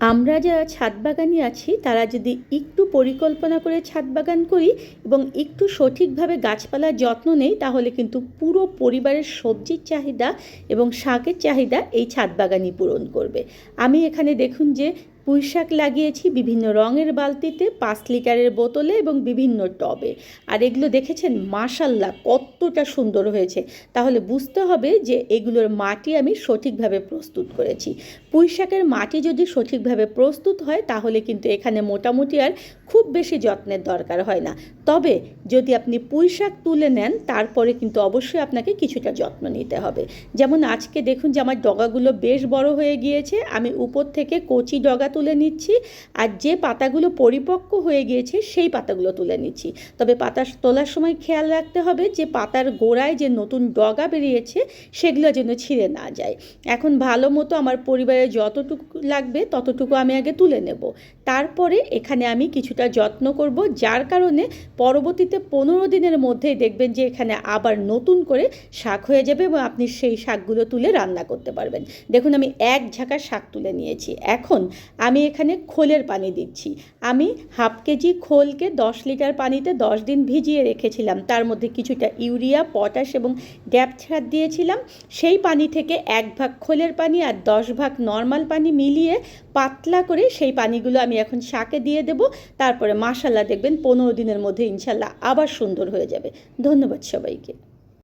আমরা যারা ছাদ বাগানি আছি, তারা যদি একটু পরিকল্পনা করে ছাদ বাগান করি এবং একটু সঠিকভাবে গাছপালার যত্ন নেই, তাহলে কিন্তু পুরো পরিবারের সবজির চাহিদা এবং শাকের চাহিদা এই ছাদ বাগানই পূরণ করবে। আমি এখানে দেখুন যে পুঁই শাক লাগিয়েছি বিভিন্ন রঙের বালতিতে, পাঁচ লিটারের বোতলে এবং বিভিন্ন টবে। আর এগুলো দেখেছেন? মাশাল্লাহ, কতটা সুন্দর হয়েছে। তাহলে বুঝতে হবে যে এগুলোর মাটি আমি সঠিকভাবে প্রস্তুত করেছি। পুঁই শাকের মাটি যদি সঠিকভাবে প্রস্তুত হয়, তাহলে কিন্তু এখানে মোটামুটি আর খুব বেশি যত্নের দরকার হয় না। তবে যদি আপনি পুঁই শাক তুলে নেন, তারপরে কিন্তু অবশ্যই আপনাকে কিছুটা যত্ন নিতে হবে। যেমন আজকে দেখুন যে আমার ডগাগুলো বেশ বড় হয়ে গিয়েছে। আমি উপর থেকে কচি ডগা তুলে নিচ্ছি আর যে পাতাগুলো পরিপক্ক হয়ে গিয়েছে সেই পাতাগুলো তুলে নিচ্ছি। তবে পাতা তোলার সময় খেয়াল রাখতে হবে যে পাতার গোড়ায় যে নতুন ডগা বেরিয়েছে সেগুলো যেন ছিঁড়ে না যায়। এখন ভালো মতো আমার পরিবারে যতটুকু লাগবে ততটুকু আমি আগে তুলে নেব। তারপরে এখানে আমি কিছুটা যত্ন করব, যার কারণে পরবর্তীতে পনেরো দিনের মধ্যেই দেখবেন যে এখানে আবার নতুন করে শাক হয়ে যাবে এবং আপনি সেই শাকগুলো তুলে রান্না করতে পারবেন। দেখুন আমি এক ঝাঁকা শাক তুলে নিয়েছি। এখন আমি এখানে খোলের পানি দিচ্ছি। আমি হাফ কেজি খোলকে দশ লিটার পানিতে দশ দিন ভিজিয়ে রেখেছিলাম। তার মধ্যে কিছুটা ইউরিয়া, পটাশ এবং ড্যাপ ছাড় দিয়েছিলাম। সেই পানি থেকে এক ভাগ খোলের পানি আর দশ ভাগ নর্মাল পানি মিলিয়ে পাতলা করে সেই পানিগুলো আমি এখন শাকে দিয়ে দেব। তারপরে মাসাল্লাহ দেখবেন পনেরো দিনের মধ্যে ইনশাল্লাহ আবার সুন্দর হয়ে যাবে। ধন্যবাদ সবাইকে।